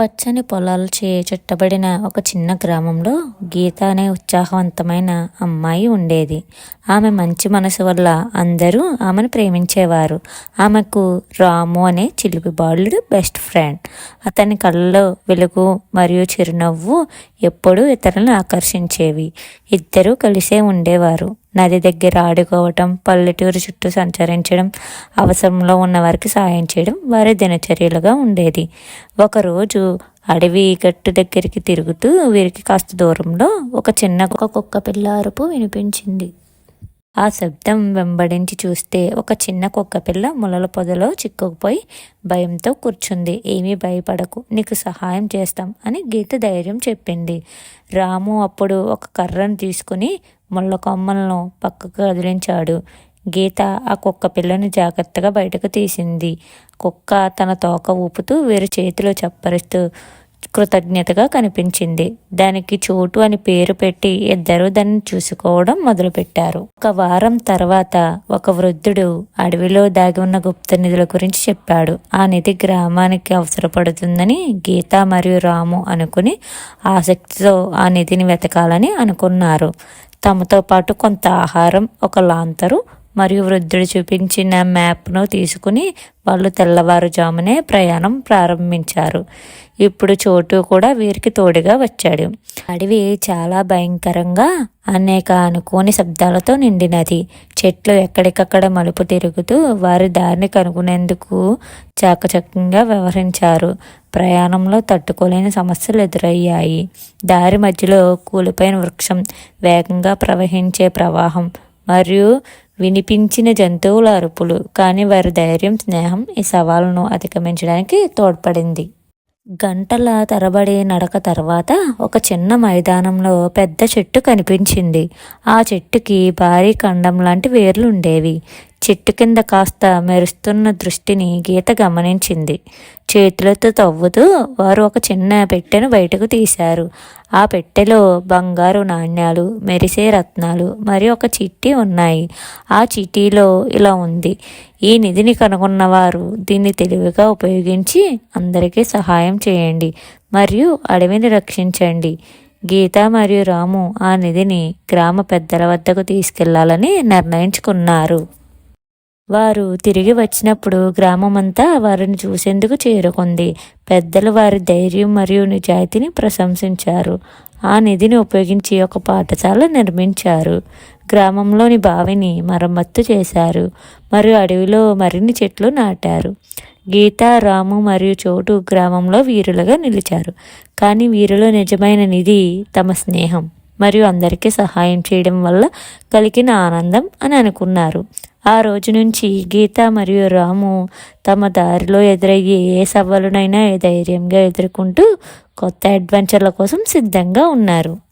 పచ్చని పొలాలచే చుట్టబడిన ఒక చిన్న గ్రామంలో గీత అనే ఉత్సాహవంతమైన అమ్మాయి ఉండేది. ఆమె మంచి మనసు వల్ల అందరూ ఆమెను ప్రేమించేవారు. ఆమెకు రాము అనే చిలిపి బాలుడు బెస్ట్ ఫ్రెండ్. అతని కళ్ళలో వెలుగు మరియు చిరునవ్వు ఎప్పుడూ ఇతరులను ఆకర్షించేవి. ఇద్దరూ కలిసే ఉండేవారు. నది దగ్గర ఆడుకోవటం పల్లెటూరు చుట్టూ సంచరించడం అవసరంలో ఉన్న వారికి సాయం చేయడం వారి దినచర్యలుగా ఉండేది. ఒకరోజు అడవి గట్టు దగ్గరికి తిరుగుతూ వీరికి కాస్త దూరంలో ఒక చిన్న కుక్క పిల్ల అరుపు వినిపించింది. ఆ శబ్దం వెంబడించి చూస్తే ఒక చిన్న కుక్క పిల్ల ములల పొదలో చిక్కుకుపోయి భయంతో కూర్చుంది. ఏమీ భయపడకు నీకు సహాయం చేస్తాం అని గీత ధైర్యం చెప్పింది. రాము అప్పుడు ఒక కర్రను తీసుకుని ముళ్ళ కొమ్మలను పక్కకు కదిలించాడు. గీత ఆ కుక్క పిల్లని జాగ్రత్తగా బయటకు తీసింది. కుక్క తన తోక ఊపుతూ వీరి చేతిలో చప్పరిస్తూ కృతజ్ఞతగా కనిపించింది. దానికి చోటు అని పేరు పెట్టి ఇద్దరూ దాన్ని చూసుకోవడం మొదలుపెట్టారు. ఒక వారం తర్వాత ఒక వృద్ధుడు అడవిలో దాగి ఉన్న గుప్త నిధుల గురించి చెప్పాడు. ఆ నిధి గ్రామానికి అవసరపడుతుందని గీత మరియు రాము అనుకుని ఆసక్తితో ఆ నిధిని వెతకాలని అనుకున్నారు. తమతో పాటు కొంత ఆహారం ఒక లాంతరు మరియు వృద్ధుడు చూపించిన మ్యాప్ను తీసుకుని వాళ్ళు తెల్లవారుజామునే ప్రయాణం ప్రారంభించారు. ఇప్పుడు చోటు కూడా వీరికి తోడుగా వచ్చాడు. అడవి చాలా భయంకరంగా అనేక అనుకోని శబ్దాలతో నిండినది. చెట్లు ఎక్కడికక్కడ మలుపు తిరుగుతూ వారి దారిని కనుగొనేందుకు చాకచక్యంగా వ్యవహరించారు. ప్రయాణంలో తట్టుకోలేని సమస్యలు ఎదురయ్యాయి. దారి మధ్యలో కూలిపోయిన వృక్షం వేగంగా ప్రవహించే ప్రవాహం మరియు వినిపించిన జంతువుల అరుపులు కానీ వారి ధైర్యం స్నేహం ఈ సవాలును అధిగమించడానికి తోడ్పడింది. గంటల తరబడి నడక తర్వాత ఒక చిన్న మైదానంలో పెద్ద చెట్టు కనిపించింది. ఆ చెట్టుకి భారీ ఖండం లాంటి వేర్లు ఉండేవి చెట్టు కింద కాస్త మెరుస్తున్న దృష్టిని గీత గమనించింది. చేతులతో తవ్వుతూ వారు ఒక చిన్న పెట్టెను బయటకు తీశారు. ఆ పెట్టెలో బంగారు నాణ్యాలు మెరిసే రత్నాలు మరియు ఒక చిట్టి ఉన్నాయి. ఆ చిట్టిలో ఇలా ఉంది. ఈ నిధిని కనుగొన్నవారు దీన్ని తెలివిగా ఉపయోగించి అందరికీ సహాయం చేయండి మరియు అడవిని రక్షించండి. గీత మరియు రాము ఆ నిధిని గ్రామ పెద్దల వద్దకు తీసుకెళ్ళాలని నిర్ణయించుకున్నారు. వారు తిరిగి వచ్చినప్పుడు గ్రామమంతా వారిని చూసేందుకు చేరుకుంది. పెద్దలు వారి ధైర్యం మరియు నిజాయితీని ప్రశంసించారు. ఆ నిధిని ఉపయోగించి ఒక పాఠశాల నిర్మించారు. గ్రామంలోని బావిని మరమ్మత్తు చేశారు. మరియు అడవిలో మరిన్ని చెట్లు నాటారు. గీత రాము మరియు చోటు గ్రామంలో వీరులుగా నిలిచారు. కానీ వీరిలో నిజమైన నిధి తమ స్నేహం. మరియు అందరికీ సహాయం చేయడం వల్ల కలిగిన ఆనందం అని అనుకున్నారు. ఆ రోజు నుంచి గీత మరియు రాము తమ దారిలో ఎదురయ్యే ఏ సవాలునైనా ధైర్యంగా ఎదుర్కొంటూ కొత్త అడ్వెంచర్ల కోసం సిద్ధంగా ఉన్నారు.